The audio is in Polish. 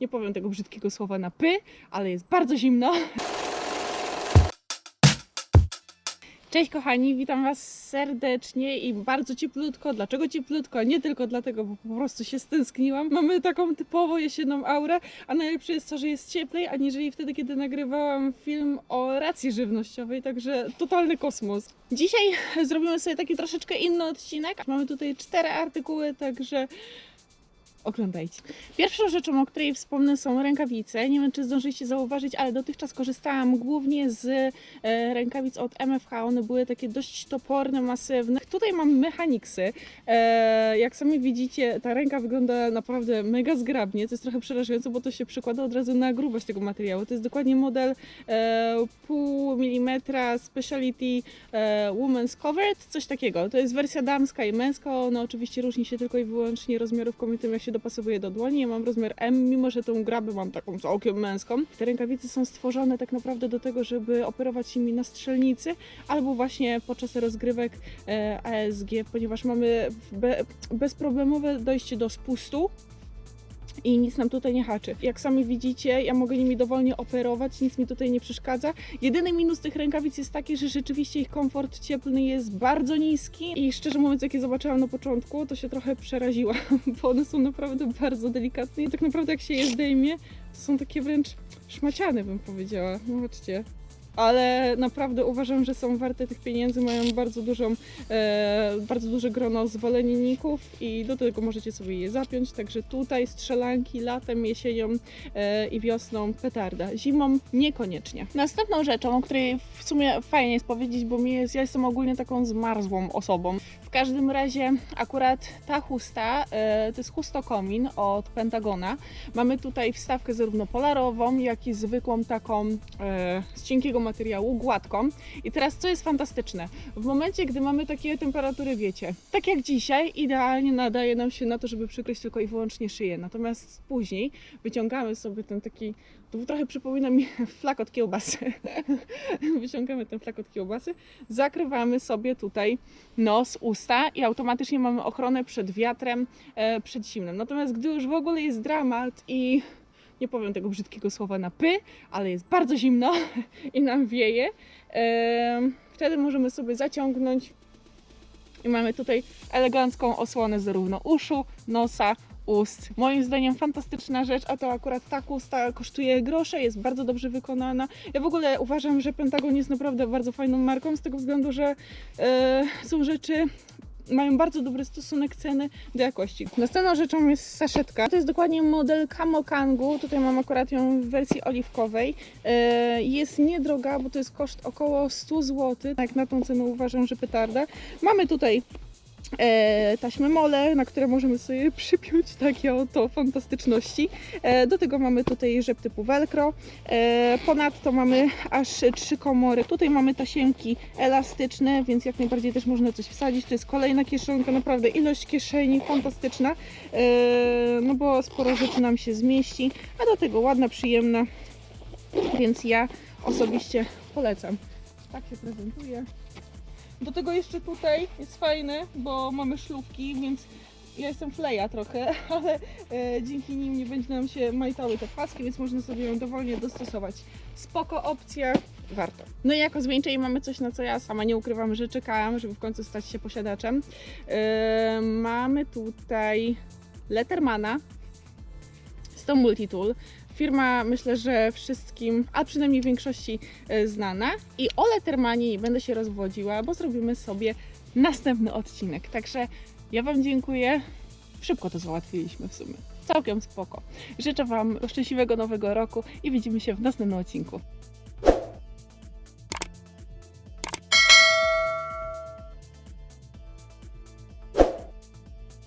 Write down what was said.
Nie powiem tego brzydkiego słowa na py, ale jest bardzo zimno. Cześć kochani, witam Was serdecznie i bardzo cieplutko. Dlaczego cieplutko? Nie tylko dlatego, bo po prostu się stęskniłam. Mamy taką typowo jesienną aurę, a najlepsze jest to, że jest cieplej, aniżeli wtedy, kiedy nagrywałam film o racji żywnościowej, także totalny kosmos. Dzisiaj zrobimy sobie taki troszeczkę inny odcinek. Mamy tutaj cztery artykuły, także oglądajcie. Pierwszą rzeczą, o której wspomnę są rękawice. Nie wiem, czy zdążyliście zauważyć, ale dotychczas korzystałam głównie z e, rękawic od MFH. One były takie dość toporne, masywne. Tutaj mam Mechanicsy. E, jak sami widzicie, ta ręka wygląda naprawdę mega zgrabnie. To jest trochę przerażające, bo to się przekłada od razu na grubość tego materiału. To jest dokładnie model e, pół milimetra Speciality Women's Covered, coś takiego. To jest wersja damska i męska. Ona oczywiście różni się tylko i wyłącznie rozmiarówką i tym, jak się dopasowuje do dłoni. Ja mam rozmiar M, mimo że tą grabę mam taką całkiem męską. Te rękawice są stworzone tak naprawdę do tego, żeby operować nimi na strzelnicy albo właśnie podczas rozgrywek e, ASG, ponieważ mamy be, bezproblemowe dojście do spustu i nic nam tutaj nie haczy. Jak sami widzicie, ja mogę nimi dowolnie operować, nic mi tutaj nie przeszkadza. Jedyny minus tych rękawic jest taki, że rzeczywiście ich komfort cieplny jest bardzo niski i szczerze mówiąc, jak je zobaczyłam na początku, to się trochę przeraziłam, bo one są naprawdę bardzo delikatne i tak naprawdę jak się je zdejmie, to są takie wręcz szmaciane, bym powiedziała. No chodźcie. Ale naprawdę uważam, że są warte tych pieniędzy, mają bardzo dużą, e, bardzo duże grono zwolenników i do tego możecie sobie je zapiąć. Także tutaj strzelanki latem, jesienią e, i wiosną petarda. Zimą niekoniecznie. Następną rzeczą, o której w sumie fajnie jest powiedzieć, bo mi jest, ja jestem ogólnie taką zmarzłą osobą. W każdym razie akurat ta chusta e, to jest chustokomin od Pentagona. Mamy tutaj wstawkę zarówno polarową, jak i zwykłą taką e, z cienkiego materiału, gładką. I teraz co jest fantastyczne? W momencie, gdy mamy takie temperatury, wiecie, tak jak dzisiaj, idealnie nadaje nam się na to, żeby przykryć tylko i wyłącznie szyję. Natomiast później wyciągamy sobie ten taki, to trochę przypomina mi flak od kiełbasy. Wyciągamy ten flak od kiełbasy, zakrywamy sobie tutaj nos, usta i automatycznie mamy ochronę przed wiatrem, e, przed zimnem. Natomiast gdy już w ogóle jest dramat i nie powiem tego brzydkiego słowa na py, ale jest bardzo zimno i nam wieje, wtedy możemy sobie zaciągnąć i mamy tutaj elegancką osłonę zarówno uszu, nosa, ust. Moim zdaniem fantastyczna rzecz, a to akurat ta chusta kosztuje grosze, jest bardzo dobrze wykonana. Ja w ogóle uważam, że Pentagon jest naprawdę bardzo fajną marką z tego względu, że e, są rzeczy mają bardzo dobry stosunek ceny do jakości. Następną rzeczą jest saszetka. To jest dokładnie model Camo Kangu. Tutaj mam akurat ją w wersji oliwkowej. E, Jest niedroga, bo to jest koszt około 100 zł. Jak na tą cenę uważam, że petarda. Mamy tutaj e, taśmy mole, na które możemy sobie przypiąć takie oto fantastyczności. E, do tego mamy tutaj rzep typu velcro. E, ponadto mamy aż trzy komory. Tutaj mamy tasiemki elastyczne, więc jak najbardziej też można coś wsadzić. To jest kolejna kieszonka, naprawdę ilość kieszeni fantastyczna, e, no bo sporo rzeczy nam się zmieści, a do tego ładna, przyjemna, więc ja osobiście polecam. Tak się prezentuje. Do tego jeszcze tutaj jest fajne, bo mamy szlufki, więc ja jestem fleja trochę, ale e, dzięki nim nie będzie nam się majtały te paski, więc można sobie ją dowolnie dostosować. Spoko opcja, warto. No i jako zwieńczej mamy coś, na co ja sama nie ukrywam, że czekałam, żeby w końcu stać się posiadaczem. E, mamy tutaj Lettermana, jest to Multitool. Firma myślę, że wszystkim, a przynajmniej większości e, znana. I o Lettermanie nie będę się rozwodziła, bo zrobimy sobie następny odcinek. Także ja Wam dziękuję. Szybko to załatwiliśmy w sumie. Całkiem spoko. Życzę Wam szczęśliwego nowego roku i widzimy się w następnym odcinku.